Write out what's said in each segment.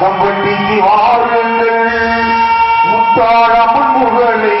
ஆசம்பட்டிக்கு வாருங்கள் முத்தாழ முன்முகளை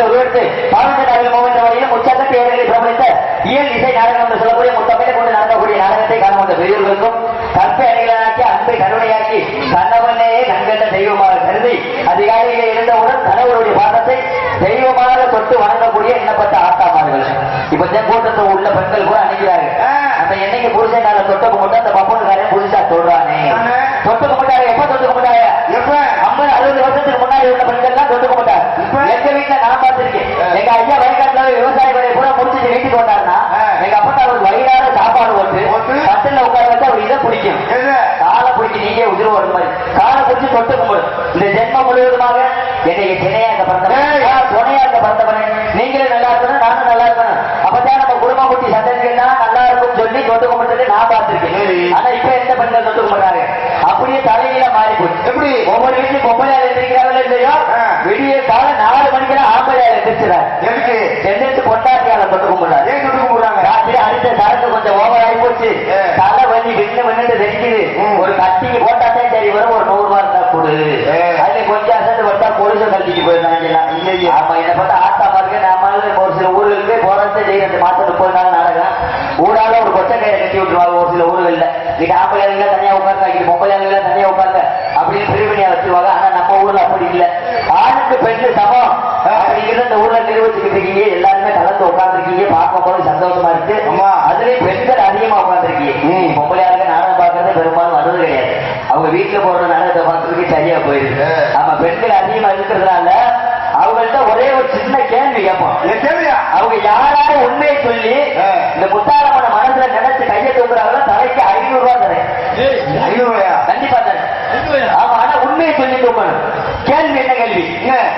அகத்தியா அரவணையில் உருவெடுத்து நாளில் மோகந்த வழியில் முச்சக்க தேவைகளை பிரபலித்த இயல் இசை நாடகம் என்று சொல்லக்கூடிய முத்தமிழை கொண்டு நடக்கக்கூடிய நாடகத்தை காண வந்த பெரியவர்களுக்கும் கற்பை அணிகளாக்கி அன்பை கருணையாக்கி கண்ணவனையே கண்கண்ட தெய்வமாக கருதி இருந்தவுடன் கணவருடைய பாதத்தை தெய்வமாக தொட்டு வணங்கக்கூடிய எண்ணப்பட்ட ஆட்டாமார்கள் இப்ப இந்த கூட்டத்தில் உள்ள பெண்கள் கூட அணுகிறார்கள். அந்த என்னைக்கு புருஷன் கால தொட்ட கும்பிட்டு அந்த பப்பனுக்காரன் புதுசா சொல்றானே? ஆமா. தொட்டு கும்பிட்டாரு எப்ப தொட்டு கும்பிட்டாங்க எப்ப? ஐம்பது அறுபது வருஷத்துக்கு முன்னாடி உள்ள பெண்கள் எல்லாம் தொட்டு கும்பிட்டாங்க இப்ப? எங்க வீட்டுல நான் பார்த்திருக்கேன். எங்க ஐயா வயக்காட்டுல விவசாய வேலையை கூட முடிச்சுட்டு வீட்டுக்கு வந்தாருன்னா ஆ. எங்க அப்பா அவருக்கு வயிறார சாப்பாடு போட்டு? கட்டில உட்கார வச்சு அவர் இதை பிடிக்கும் காலை பிடிச்சி நீங்க உதிர ஒரு மாதிரி காலை பிடிச்சி தொட்டு கும்பிடு. இந்த ஜென்மம் முழுவதுமாக என்னை துணையாக பிறந்தவன் துணையாக பிறந்தவன் நீங்களும் நல்லா இருக்கணும் நானும் நல்லா இருக்கணும். அப்பதான் சந்ததிகள்னா நல்லா இருக்கும் சொல்லி தொட்டு கும்பிட்டு நான் பார்த்திருக்கேன். ஆனா இப்ப எந்த பெண்கள் தொட்டு கும்பிடுறாங்க. அப்படியே தலையில மாறி போச்சு. எப்படி? ஒவ்வொரு வீட்லயும் பொம்பளையால் எழுந்திருக்கிறாங்களோ இல்லையோ? ஆ. விடிய கால நாலு மணிக்கெல்லாம் ஆம்பளையால் எழுந்திருச்சுறாரு எதுக்கு? எந்திரிச்சு பொட்டாட்டியால தொட்டு கும்பிடுறாரு ஏன் சுட்டு கும்பிடுறாங்க? ராத்திரி அடுத்த சரக்கு கொஞ்சம் ஓவர் ஆகி போச்சு. தலை வலி விண்ணு விண்ணுட்டு தெரிக்குது. ஒரு கத்திக்கு போட்டாதான் சரி வரும் ஒரு நூறு ரூபாய் இருந்தா கொடு. அதுல கொஞ்சம் அசந்து பட்டா பொலிச கத்திக்கு போயிருந்தாங்க. ஆமா என்ன பார்த்தா ஆத்தா மாதிரி நம்மளால ஒரு சில ஊர்களுக்கு போராட்ட செய்யறது மாசம் முப்பது நாள் நடக்கும் ஊரால ஒரு கொச்சை கயிறை கட்டி விட்டுருவாங்க. ஒரு சில ஊர்கள்ல. இன்னைக்கு ஆம்பளையாளுங்க தனியா உட்கார்ந்து இன்னைக்கு பொம்பளையாளுங்க தனியா உட்கார்ந்து அப்படின்னு பிரிவினையா வச்சிருவாங்க. ஆனா நம்ம ஊர்ல அப்படி இல்ல. ஆணுக்கு பெண்ணு சமம். அப்படிங்கிறத இந்த ஊர்ல நிரூபிச்சுக்கிட்டு இருக்கீங்க. எல்லாருமே கலந்து உட்கார்ந்துருக்கீங்க. பார்க்கும் போது சந்தோஷமா இருக்கு. ஆமா. அதுலயும் பெண்கள் அதிகமா உட்கார்ந்துருக்கீங்க. ம். பொம்பளையாளுங்க நாடகம் பார்க்கறது பெரும்பாலும் வர்றது கிடையாது. அவங்க வீட்டுல போடுற நாடகத்தை பார்க்கறதுக்கு சரியா போயிருது ஏ. ஆமா பெண்கள் அதிகமா இருக்கிறதுனால அவங்கள்ட்ட ஒரே ஒரு சின்ன கேள்வி கேட்போம். அவங்க யாராவது உண்மையை சொல்லி. இந்த மனசுல நினைச்சு கையை தூக்குறாங்களோ தலைக்கு ஐநூறு ரூபாய் தரேன். ஐநூறு ரூபாயா கண்டிப்பா தரேன். ஆமா ஆனா உண்மையை சொல்லி தூக்கணும் கேள்வி என்ன கேள்வி?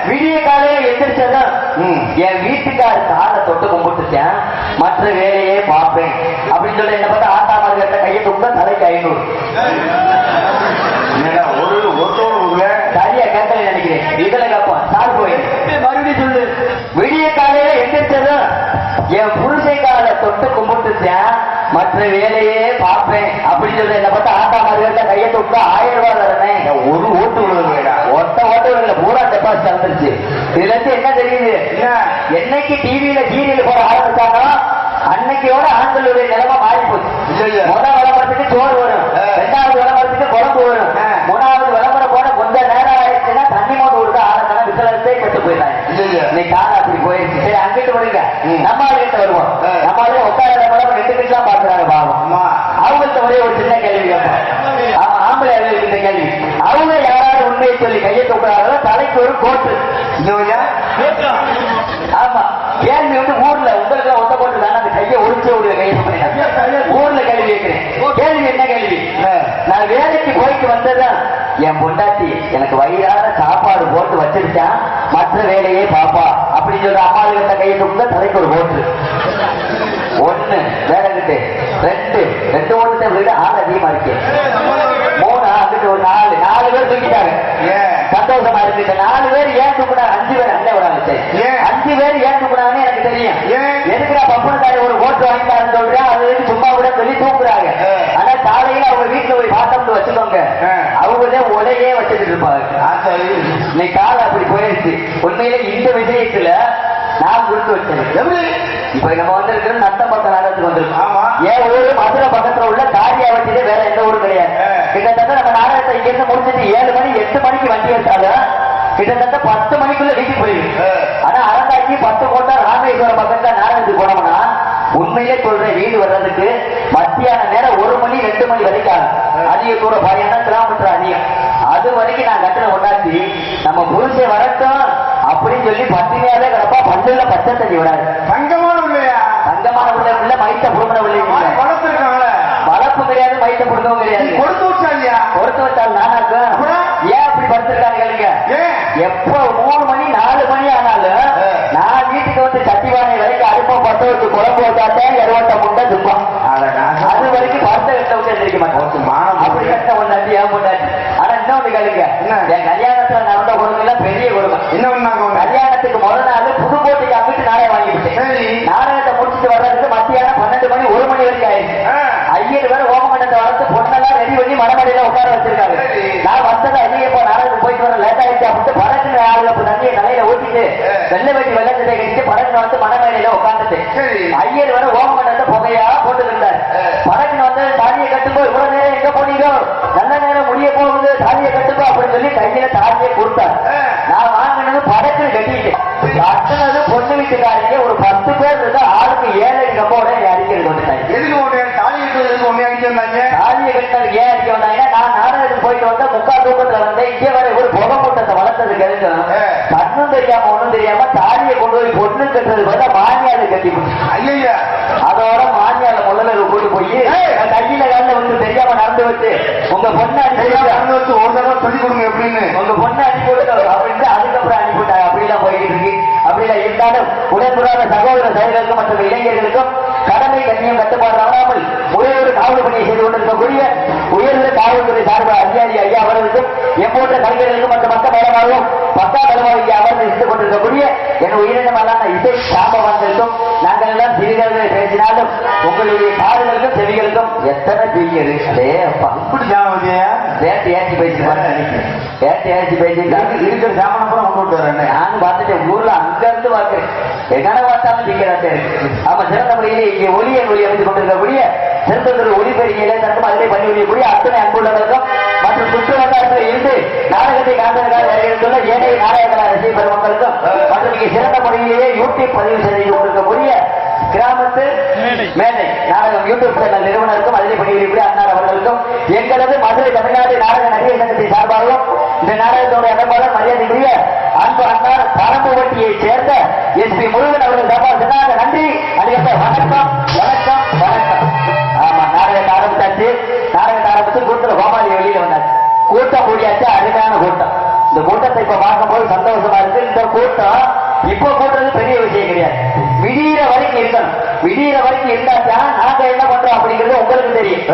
விடிய காலையில எந்திரிச்சதான் ம். என் வீட்டுக்கார் காலை தொட்டு கும்பிட்டுட்டேன் மற்ற வேலையே பார்ப்பேன். அப்படின்னு சொல்லி என்ன பார்த்தா ஆத்தாமர்கிட்ட கையை தூக்க தலைக்கு ஐநூறு. என்னடா ஒரு ஒருத்தோடு சரியா கேட்கல நினைக்கிறேன். இதுல கேட்போம் சார் மறுபடியும் சொல்லு. விடிய காலையில எந்திரிச்சதும் என் புருஷன் காலை தொட்டு கும்பிட்டுட்டேன் மற்ற வேலையே பார்ப்பேன். அப்படின்னு சொல்லி என்ன பார்த்தா ஆத்தா மாதிரி கையை தொட்டு ஆயிரம் ரூபாய் தரேன். ஒரு ஓட்டு விழுதுலடா ஒத்த ஓட்டவில்லை பூரா டெபாசிட் வந்துருச்சு. இதுல இருந்து என்ன தெரியுது? என்ன? என்னைக்கு டிவியில சீரியல் போட ஆரம்பிச்சாங்களோ அன்னைக்கோட ஆண்களுடைய நிலைமை மாறி போச்சு? முதல் விளம்பரத்துக்கு சோறு வரும். ரெண்டாவது விளம்பரத்துக்கு குழம்பு வரும் ஆ. மூணாவது விளம்பரம் போட கொஞ்ச நேரம் ஆயிடுச்சுன்னா தண்ணி மோட்டு கொடுத்து விசிலத்தை கட்டு போயிட்டாங்க? இன்னைக்கு காலம் அப்படி போயிருச்சு. சரி அங்கிட்டு வருங்க. ம். நம்ம ஆளுகிட்ட வருவோம். நம்ம ஆளு உட்கார விளம்பரம் ரெண்டு பேர்லாம் பாக்குறாங்க பாவம். அவங்கள்ட்ட ஒரே ஒரு சின்ன கேள்வி கேட்பேன் ஆமா ஆம்பளை இந்த கேள்வி. அவங்க யாராவது உண்மையை சொல்லி கையை தூக்குறாங்களோ தலைக்கு ஒரு கோட்டு. ஆமா. கேள்வி வந்து ஊர்ல உங்களுக்கு ஒத்த போட்டு தானே அந்த கையை ஒழிச்சு விடுற கையை. ஊர்ல கேள்வி கேட்கிறேன். கேள்வி என்ன கேள்வி? நான் வேலைக்கு போயிட்டு வந்ததுதான் என் பொண்டாட்டி எனக்கு வயிறார சாப்பாடு போட்டு வச்சிருச்சா? மற்ற வேலையே பாப்பா. அப்படின்னு சொல்ற அம்மாளுகிட்ட கையை கூட தலைக்கு ஒரு போட்டு. ஒண்ணு வேற கிட்டு ரெண்டு. ரெண்டு ஓட்டு விட ஆள் அதிகமா இருக்கு. மூணு அங்கிட்டு ஒரு நாலு. நாலு பேர் தூக்கிட்டாங்க. ஏன் சந்தோஷமா இருக்கு இந்த நாலு பேர் தூக்குனாங்க அஞ்சு பேர் அண்ணன் விடாங்க ஏன்? அஞ்சு பேர் ஏன் தூக்குனாங்கன்னு எனக்கு தெரியும்? எதுக்குடா பப்பனக்காரி ஒரு ஓட்டு வாங்கிட்டாருன்னு சொல்றேன் அது சும்மா கூட சொல்லி தூக்குறாங்க. ஆனா காலையில அவங்க வீட்டுல போய் பார்த்தோம்னு வச்சுக்கோங்க. ஆ. அவங்கதான் உடையே வச்சுட்டு இருப்பாங்க. இன்னைக்கு காலம் அப்படி போயிருச்சு. உண்மையில இந்த விஷயத்துல நான் கொடுத்து வச்சது எப்படி? இப்ப நம்ம வந்திருக்கிற நத்த பக்கம் நாடகத்துக்கு வந்திருக்கோம். ஆமா. என் ஊரு மதுரை பக்கத்துல உள்ள காரியாவட்டியில வேற எந்த ஊரும் கிடையாது. கிட்டத்தட்ட நம்ம நாடகத்தை இங்க இருந்து முடிச்சிட்டு ஏழு மணி எட்டு மணிக்கு வண்டி எடுத்தாலும் கிட்டத்தட்ட பத்து மணிக்குள்ள வீட்டுக்கு போயிருக்கு. ஆனா அறந்தாக்கி பத்து கோட்டா ராமேஸ்வரம் பக்கத்துல நாடகத்துக்கு போனோம்னா உண்மையிலே சொல்றேன் வீடு வர்றதுக்கு மத்தியான நேரம் ஒரு மணி ரெண்டு மணி வரைக்கும். அதிக தூரம் பாருன்னா கிலோமீட்டர் அதிகம் அது வரைக்கும் நான் கட்டண கொண்டாச்சு நம்ம புருஷன் வரட்டும். அப்படின்னு சொல்லி பத்தினியாவே கிடப்பா பல்லுல பச்சை தண்ணி விடாது. தங்கமான இல்லையா தங்கமான பிள்ளை பிள்ளை மைத்த புடுமன பிள்ளை. வளர்த்துருக்காங்கள வளர்ப்பு கிடையாது மைத்த புடுக்கவும் கிடையாது. கொடுத்து வச்சா இல்லையா பொறுத்து வச்சால் நானாக்கும்? ஏன் அப்படி படுத்திருக்காங்க கேளுங்க. எப்ப மூணு மணி நாலு மணி ஆனாலும். நான் வீட்டுக்கு வந்து சட்டிவானை வரைக்கும் அடுப்ப பத்த வச்சு குழம்பு வச்சாட்டேன் எருவட்ட முட்டை நான் அது வரைக்கும் பத்த கட்ட விட்டு எந்திரிக்க மாட்டேன். அப்படி கட்ட கொண்டாட்டி ஏன் கொண்டாட்டி ஆனா இன்னொன்னு கேளுங்க. பெரிய குடும்பம் என்ன கல்யாணத்துக்கு முதல் நாள் புதுக்கோட்டைக்கு அங்கிட்டு நாடகம் வாங்கிவிட்டேன் நாடகத்தை முடிச்சுட்டு வர்றதுக்கு மத்தியானம் பன்னெண்டு மணி ஒரு மணி வரைக்கும் ஆயிடுச்சு. ஐயர் வேற ஓமகண்டத்தை வளர்த்து பொண்ணெல்லாம் ரெடி பண்ணி மடமடையில உட்கார வச்சிருக்காரு. நான் வந்தது ஐயா இப்போ போயிட்டு வர லேட் ஆயிடுச்சு. அப்படின்ட்டு படத்துல ஆளுங்க தண்ணியை தலையில ஊற்றிட்டு வெள்ள வெட்டி வெள்ள சட்டை கழிச்சு படத்துல வந்து மடமடையில உட்கார்ந்துட்டு ஐயர் வேற ஓமகண்டத்தை புகையா போட்டு இருந்தார். படத்துல வந்து தானியை கட்டும்போது இவ்வளவு நேரம் எங்க போனீங்க? நல்ல நேரம் முடிய போகுது தாலியை கட்டுப்போ அப்படின்னு சொல்லி கையில தாலியை கொடுத்தார். நான் வாங்கினது படக்குன்னு கட்டிட்டேன் கட்டினது பொண்ணு வீட்டுக்காரிங்க ஒரு பத்து பேர் இருந்தா ஆளுக்கு ஏழை கம்போட அடிக்கிறது வந்துட்டாங்க எதுக்கு ஒண்ணு தாலி கட்டுவதற்கு ஒண்ணு அடிச்சு வந்தாங்க? தாலியை கட்டினது ஏன் வந்தாங்கன்னா நான் நாடகத்துக்கு போயிட்டு வந்த முக்கால் தூக்கத்துல வந்து இங்கே வர ஒரு புகை மூட்டத்தை வளர்த்தது ஆ. கண்ணும் தெரியாம ஒண்ணும் தெரியாம தாலியை கொண்டு போய் பொண்ணு கட்டுறது பதிலா மானியால கட்டி ஐயா அதோட மானியால முதல்ல கூட்டு போய் ஏய். நான் கையில காலில் வந்து தெரியாம நடந்து வச்சு உங்க பொண்ணு அனுப்பி நடந்து வச்சு ஒரு தடவை சொல்லி கொடுங்க எப்படின்னு உங்க பொண்ணு அனுப்பி கொடுக்க அப்படின்ட்டு அதுக்கப்புறம் அனுப்பிவிட்டாங்க அப்படிலாம் போயிட்டு இருக்கு அப்படிலாம் உடன்படாத சகோதர சகோதரர்களுக்கும் மற்றும் இளைஞர்களுக்கும் கடமை கண்ணியம் கட்டுப்பாடு தவறாமல் முறையோடு காவல் பணியை செய்து கொண்டிருக்கக்கூடிய உயர்ந்த காவல்துறை சார்பு அதிகாரி ஐயா அவர்களுக்கும் எப்போன்ற கலைஞர்களுக்கும் மற்றும் மற்ற மேலமாகவும் பத்தா பலமாக இங்கே அமர்ந்து இருந்து கொண்டிருக்கக்கூடிய என் உயிரினமல்லான இசை சாம்பவான்களுக்கும் நாங்கள் எல்லாம் சிறிதளவு பேசினாலும் உங்களுடைய காதுகளுக்கும் செவிகளுக்கும் எத்தனை தீயது அதே அப்பா ஜாமதியா ரேட்டு ஏற்றி பேசிட்டு ரேட்டு ஏற்றி பேசிட்டு இருக்கிற சாமான கூட கொண்டு வரேன் நானும் பார்த்துட்டேன் ஊர்ல அங்க இருந்து பார்க்கிறேன் எங்கன பார்த்தாலும் திங்கிறாத்தே இருக்கு ஆமா சிறந்த முறையிலே இங்கே ஒளிய ஒளி அமைத்துக் கொண்டிருக்கக்கூடிய சிறந்த ஒளிபெருகியிலே தட்டும் அதிலே பண்ணி முடியக்கூடிய அத்தனை அன்புள்ளவர்களுக்கும் மற்றும் சுற்று வட்டாரத்தில் இருந்து நாடகத்தை காண்பதற்காக வருகின்ற ஏனைய நாடக ரசிக பெருமக்களுக்கும் மற்றும் இங்கே சிறந்த முறையிலேயே யூடியூப் பதிவு செய்து கொண்டிருக்கக்கூடிய கிராமத்து மேடை. நாடகம் யூடியூப் சேனல் நிறுவனருக்கும் அதிலே பணிபுரியக்கூடிய அன்னார் அவர்களுக்கும் எங்களது மதுரை தமிழ்நாடு நாடக நடிகர் சங்கத்தை சார்பாகவும் இந்த நாடகத்தோட அமைப்பாளர் மரியாதைக்குரிய அன்பு அண்ணார் பரம்புவட்டியைச் சேர்ந்த எஸ் பி முருகன் அவர்கள் சார்பாக சொன்னாங்க நன்றி. அதுக்கப்புறம் வணக்கம் வணக்கம் வணக்கம். ஆமா நாடகத்தை ஆரம்பித்தாச்சு நாடகத்தை ஆரம்பிச்சு கூட்டத்தில் கோமாளி வெளியில வந்தாச்சு. கூட்டம் கூடியாச்சு அருமையான கூட்டம். இந்த கூட்டத்தை இப்ப பார்க்கும்போது சந்தோஷமா இருக்கு. இந்த கூட்டம் இப்ப கூட்டுறது பெரிய விஷயம் கிடையாது. விடியிற வரைக்கும் இருக்கணும் விடியிற வரைக்கும் இருந்தாதான் நாங்க என்ன பண்றோம் அப்படிங்கிறது உங்களுக்கு தெரியும்.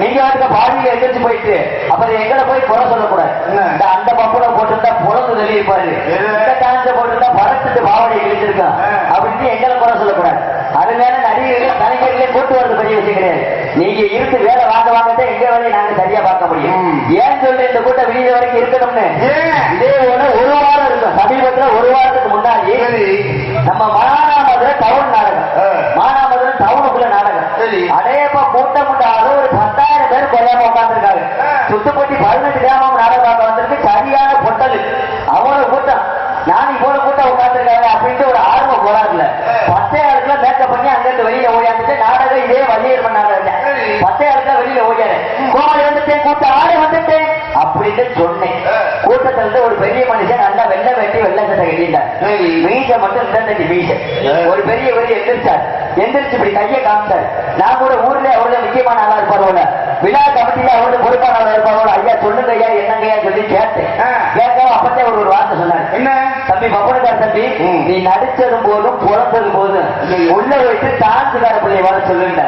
நீங்க வந்து பாதியில எந்திரிச்சு போயிட்டு அப்புறம் எங்களை போய் குறை சொல்லக்கூடாது? இந்த அந்த பப்புல போட்டிருந்தா புறத்து வெளியே பாரு? இந்த டான்ஸ போட்டிருந்தா பறத்துட்டு பாவனை கிழிச்சிருக்கான் ஆ. அப்படின்னு எங்களை குறை சொல்லக்கூடாது. அதனால நடிகர்கள் கலைஞர்களே கூட்டு வரது பெரிய விஷயம் கிடையாது நீங்க இருந்து வேலை வாங்க வாங்கத்தான் எங்க வேலையை நாங்க சரியா பார்க்க முடியும். ஏன் சொல்ற இந்த கூட்டம் விடிய வரைக்கும் இருக்கணும்னு? இதே போல ஒரு வாரம் இருக்கும். சமீபத்துல ஒரு வாரத்துக்கு முன்னாடி நம்ம மானாமதுரை டவுன் நாடகம். மானாமதுரை டவுனுக்குள்ள நாடகம். அடையப்ப கூட்டம் உண்டாக ஒரு பத்தாயிரம் பேர் கொள்ளாம உட்கார்ந்துருக்காங்க. ஆ. சுத்துப்பட்டி பதினெட்டு கிராமம் நாடகம் வந்திருக்கு. சரியான பொட்டல். அவ்வளவு கூட்டம். நான் இவ்வளவு கூட்டம் உட்கார்ந்துருக்காங்க அப்படின்ட்டு ஒரு ஆ. பத்தையாயிரத்துல மேக்கப் பண்ணி அங்கிருந்து வெளியில ஓடியாந்துட்டு நாடகம் இதே வள்ளியர் பண்ணாங்க. பத்தையாயிரத்துல வெளியில ஓடியாரு கோமாளி வந்துட்டேன் கூட்டம் ஆடி வந்துட்டேன் அப்படின்னு சொன்னேன். கூட்டத்துல ஒரு பெரிய மனுஷன் நல்லா வெள்ளை வெட்டி வெள்ளை சட்டை கட்டிட்டார் சரி. மீச மட்டும் இருந்தது மீச. ஒரு பெரிய பெரிய எந்திரிச்சார். எந்திரிச்சு இப்படி கையை காமிச்சார். நான் கூட ஊர்ல அவ்வளவு முக்கியமான ஆளா இருப்பாரோல விழா கமிட்டியில அவ்வளவு பொறுப்பான ஆளா இருப்பாரோல ஐயா சொல்லுங்க ஐயா என்னங்க சொல்லி கேட்டேன். கேட்கவும் அப்பத்தே ஒரு ஒரு வார்த்தை சொன்னார். என்ன? தம்பி பப்பனக்கார தம்பி. நீ நடிச்சதும் போதும் பிறந்ததும் போதும். உள்ள வச்சு டான்ஸுக்கார பிள்ளைய வர சொல்லுங்க.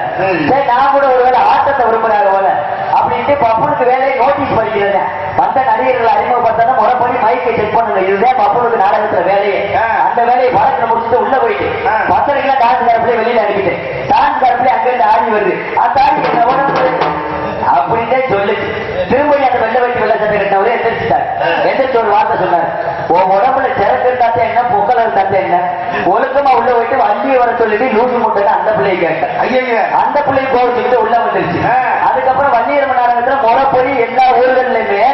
நான் கூட ஒருவேளை ஆட்டத்தை விரும்புறாங்க போல. அப்படின்ட்டு பப்பனுக்கு வேலையை நோட்டீஸ் படிக்கிறேன் வந்த நடிகர்களை அறிமுகப்படுத்தணும். முறைப்படி மைக்கை செக் பண்ணுங்க. இதுதான் பப்பனுக்கு நாடகத்துல வேலையை. அந்த வேலையை வழக்கில் முடிச்சுட்டு உள்ள போயிட்டு. பத்தரைக்குள்ள டான்ஸ் காரப்பிள்ளை வெளியில அனுப்பிட்டேன் டான்ஸ் காரப்பிள்ளை அங்கிருந்து ஆடி வருது. அந்த ஆடி அப்படின்னே சொல்லு திரும்ப அந்த வெள்ள வெட்டி வெள்ள சட்டை கட்டினவரே எந்திரிச்சிட்டார். எந்திரிச்சு ஒரு வார்த்தை சொன்னார். உன் உடம்புல சிறக்கு இருந்தாத்தே என்ன? பொங்கல் இருந்தாத்தே என்ன? ஒழுக்கமா உள்ள போயிட்டு வண்டியை வர சொல்லிட்டு லூசு முட்டைன்னு அந்த பிள்ளையை கேட்டேன். அந்த பிள்ளை கோவிச்சுக்கிட்டு உள்ள வந்துருச்சு. அதுக்கப்புறம் வள்ளியர் நாடகத்துல முறைப்படி எல்லா ஊர்கள்லயுமே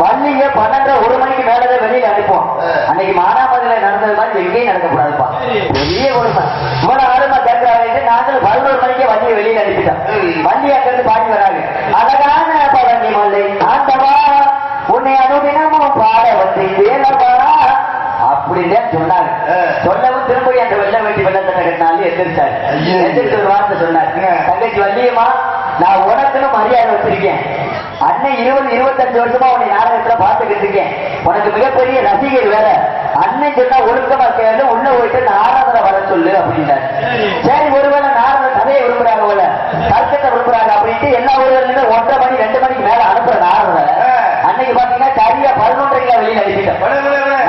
வள்ளிய பன்னெண்டரை ஒரு மணிக்கு மேலதான் வெளியில அனுப்போம். அன்னைக்கு மானாமதுல நடந்தது மாதிரி எங்கேயும் நடக்கக்கூடாதுப்பா பெரிய கொடுமை இவ்வளவு ஆளுமா கேட்கிறாங்க நாங்களும் பதினோரு மணிக்கே வண்டியை வெளியில அனுப்பிட்டோம். வண்டி அங்க இருந்து பாடி வராங்க அழகான பழனி மலை ஆண்டவா உன்னை அனுதினமும் பாட வந்து வேலவா சொன்னாங்க. சொல்லவும் திரும்ப அந்த வெள்ள வெட்டி வெள்ளத்தை கட்டினாலும் எந்திரிச்சாரு. எந்திரிச்சு ஒரு வார்த்தை சொன்னார்? தங்கச்சி வள்ளியம்மா நான் உனக்குன்னு மரியாதை வச்சிருக்கேன். அண்ணன் இருபது இருபத்தஞ்சு வருஷமா உன்னை நாடகத்துல பார்த்துக்கிட்டு இருக்கேன். உனக்கு மிகப்பெரிய ரசிகர் வேற. அண்ணன் சொன்னா ஒழுக்கமா கேளு உள்ள போயிட்டு நாரதரை வர சொல்லு அப்படின்னாரு. சரி ஒருவேளை நாரத கதையை விரும்புறாங்க போல. தர்க்கத்தை விரும்புறாங்க அப்படின்ட்டு எல்லா ஊர்களிலுமே ஒன்றரை மணி ரெண்டு மணிக்கு மேல அனுப்புற நாரதரை. அன்னைக்கு பாத்தீங்கன்னா சரியா பதினொன்றரைக்கு வெளியில விட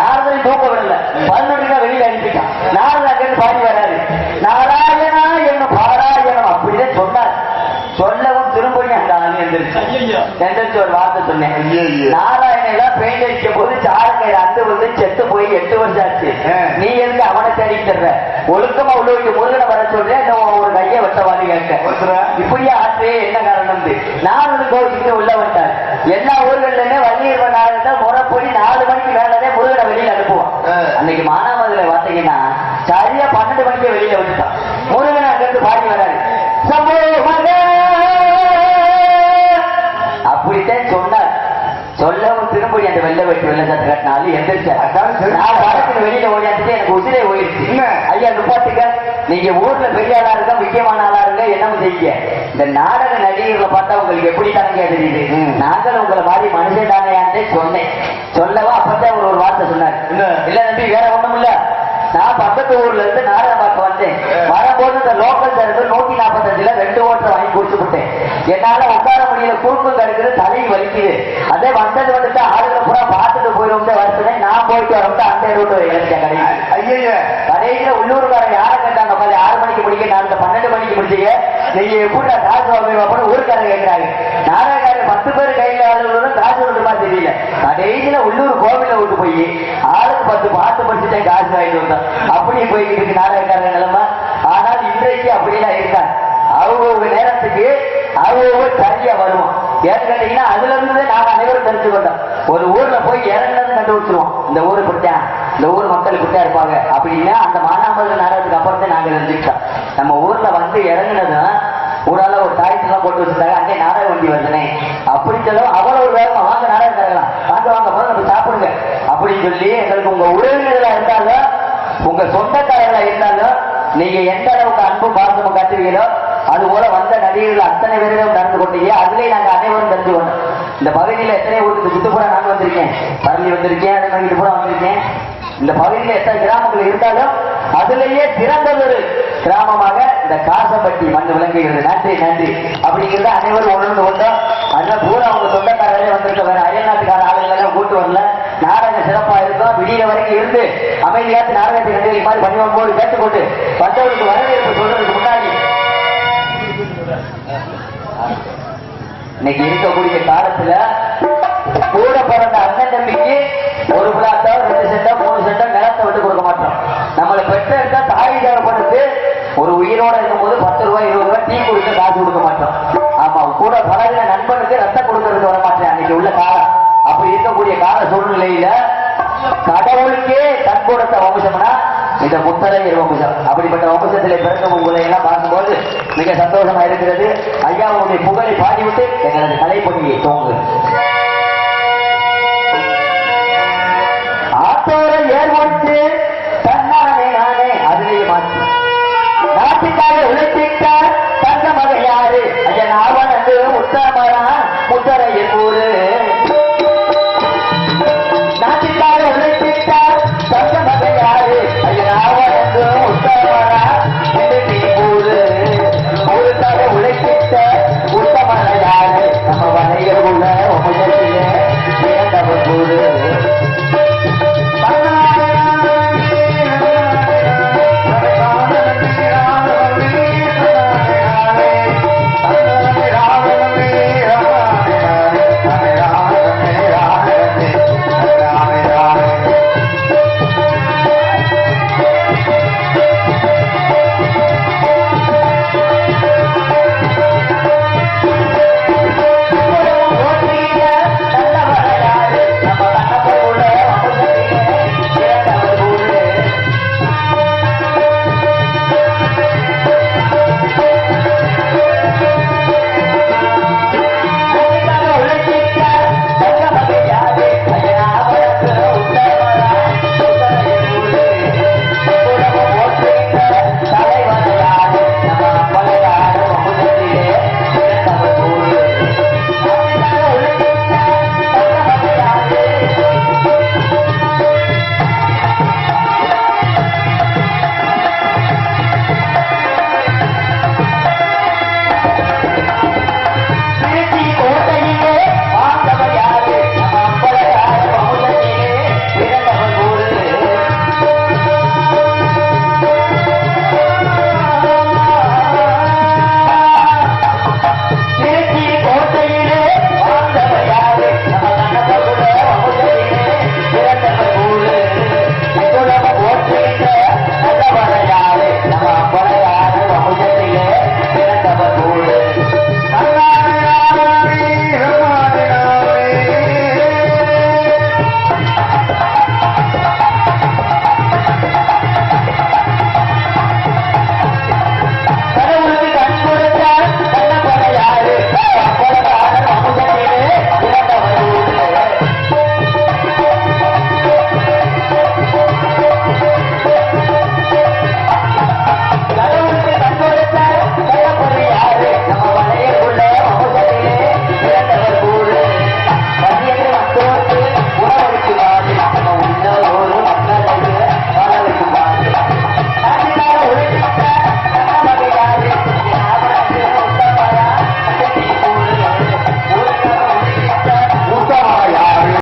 நாரதனை தூக்க விடல பதினொன்று வெளியில அனுப்பிட்டான் நாரதன் அங்கிருந்து பாடி வராரு நாராயணா என்னும் பாராயணம் அப்படிதான் சொன்னார் சொல்லவும் எந்திரிச்சு ஒரு வார்த்தை சொன்னேன். நாராயணெல்லாம் பெயிண்ட் அடிக்கும் போது சாரக்கை அந்து வந்து செத்து போய் எட்டு வருஷம் ஆச்சு. நீ எதுக்கு அவனை தேடி தர்ற ஒழுக்கமா உள்ள முருகனை வர சொல்றேன். ஒரு கையை வெட்டவாதி கேட்க? இப்படியே ஆற்றே என்ன காரணம் நான் கோவிச்சுட்டு உள்ள வந்தார் எல்லா ஊர்கள்லயுமே வள்ளியர் நாடகத்தை முறைப்படி நாலு மணிக்கு மேலதே முருகனை வெளியில அனுப்புவான். அன்னைக்கு மானாமதுல பாத்தீங்கன்னா சரியா பன்னெண்டு மணிக்கு வெளியில விட்டுட்டான் முருகன் அங்கிருந்து பாடி சொன்னார் சொல்லவும் திரும்பி அந்த வெள்ளை வெட்டி வெள்ளை சத்து கட்டினாலும் எந்திரிச்சார். நான் படத்துல வெளியில ஓடியாந்துட்டு எனக்கு உதிரை என்ன? ஐயா நிப்பாட்டுங்க நீங்க ஊர்ல பெரிய ஆளா இருக்க முக்கியமான ஆளா இருக்க என்ன செய்யுங்க. இந்த நாடக நடிகர்களை பார்த்தா உங்களுக்கு எப்படி தானங்க தெரியுது. நாங்களும் உங்களை மாதிரி மனுஷன் தானே சொன்னேன். சொல்லவா? அப்பதான் அவர் ஒரு வார்த்தை சொன்னார்? இல்ல நம்பி வேற ஒண்ணும் இல்ல. நான் பக்கத்து ஊர்ல இருந்து நாடகம் பார்க்க வந்தேன் வரும்போது இந்த லோக்கல் சரக்கு நூத்தி நாற்பத்தஞ்சுல ரெண்டு ஓட்டத்தை வாங்கி குடிச்சு விட்டேன் என்னால உட்கார முடியல. குறுக்கும் கிடக்குது தலை வலிக்குது. அதே வந்தது வந்துட்டு ஆளுகளை பூரா பார்த்துட்டு போயிடும் வருஷம் நான் போயிட்டு வரப்ப அந்த ரூட்டு கடைக்கு ஐயா கடைசியில உள்ளூர்காரன் யார கேட்டாங்க மாதிரி ஆறு மணிக்கு முடிக்க நான் பன்னெண்டு மணிக்கு முடிச்சீங்க. நீங்க எப்படி காசு வாங்குவீங்க அப்படின்னு கேட்கிறாங்க நாடகாரன் பத்து பேர் கையில ஆளுகளும் காசு விட்டுமா தெரியல. கடைசியில உள்ளூர் கோவில விட்டு போய் ஆளுக்கு பத்து பாட்டு படிச்சுட்டே காசு வாங்கிட்டு வந்தோம் அப்படி போய்கிட்டு இருக்கு நாடகக்காரங்க நிலைமை. ஆனால் இன்றைக்கு அப்படிலாம் இருக்காங்க அவங்க நேரத்துக்கு அவங்க சரியா வருவோம் ஏன்னு கேட்டீங்கன்னா அதுல இருந்து நாம அனைவரும் தெரிஞ்சுக்கிட்டோம் ஒரு ஊர்ல போய் இறங்கன்னு கண்டுபிடிச்சிருவோம். இந்த ஊரு இப்படித்தான் இந்த ஊர் மக்கள் இப்படித்தான் இருப்பாங்க அப்படின்னா அந்த மானாமதுரை நாடகத்துக்கு அப்புறம் தான் நாங்க தெரிஞ்சுக்கிட்டோம். நம்ம ஊர்ல வந்து இறங்குனதும் ஊரால ஒரு டாய்ஸ் போட்டு வச்சிருந்தாங்க அங்கே நாடக வண்டி வருதுனே அப்படி சொல்ல அவ்வளவு வேகமா வாங்க நாடகம் தரலாம் வாங்க வாங்க போது நம்ம சாப்பிடுங்க. அப்படின்னு சொல்லி எங்களுக்கு உங்க உறவினர்களா இருந்தாலும் உங்க சொந்தக்காரர்களா இருந்தாலும் நீங்க எந்த அளவுக்கு அன்பு பாசமும் காட்டுவீங்களோ அது போல வந்த நடிகர்கள் அத்தனை பேரும் நடந்து கொண்டீங்க. அதுலேயே நாங்க அனைவரும் தெரிஞ்சு கொண்டோம். இந்த பகுதியில எத்தனை ஊருக்கு சுற்றுப்புற நான் வந்திருக்கேன்? பரளி வந்திருக்கேன் அதே மாதிரி கூட வந்திருக்கேன். இந்த பகுதியில் எத்தனை கிராமங்கள் இருந்தாலும் அதுலயே சிறந்ததொரு கிராமமாக இந்த காசப்பட்டி மண் விளங்குகிறது. நன்றி நன்றி. அப்படிங்கிறத அனைவரும் உணர்ந்து கொண்டோம். அதனால பூரா அவங்க சொந்தக்காரரே வந்திருக்க வேற அயல்நாட்டுக்கார ஆளுங்களை எல்லாம் கூட்டு வரல. நாடகம் சிறப்பா இருக்கும். விடிய வரைக்கும் இருந்து அமைதியாத்து நாடகத்தை கண்டு மாதிரி பண்ணுவோம் போது கேட்டுக்கொண்டு வந்தவருக்கு வரவேற்பு சொல்றதுக்கு முன்னாடி இன்னைக்கு இருக்கக்கூடிய காலத்துல கூட பிறந்த அண்ணன் தம்பிக்கு ஒரு பிளாட்டோ ரெண்டு செட்டோ மூணு செட்டோ நிலத்தை விட்டு கொடுக்க மாட்டோம். நம்மளை பெற்ற எடுத்தா தாய் தேவைப்படுத்து ஒரு உயிரோட இருக்கும்போது பத்து ரூபாய் இருபது ரூபாய் டீ குடிக்க காசு கொடுக்க மாட்டோம். ஆமா கூட பழகின நண்பனுக்கு ரத்தம் கொடுக்கறதுக்கு வர மாட்டேன். அன்னைக்கு உள்ள காலம். அப்படி இருக்கக்கூடிய கால சூழ்நிலையில கடவுளுக்கே தன் கொடுத்த வம்சம்னா இந்த முத்தரையர் வம்சம். அப்படிப்பட்ட வம்சத்திலே பிறந்த உங்களை எல்லாம் பார்க்கும்போது மிக சந்தோஷமா இருக்கிறது. ஐயாவுடைய புகழை பாடிவிட்டு எங்களது கலைப்பணியை தோங்கு போட்டு தன்னாலே நானே அதுவே மாற்றி. நாட்டுக்காக உழைத்திட்ட தந்த மகன் யாரு? ஐயன் ஆவணத்து முத்தமரா முத்தரையின் ஊரு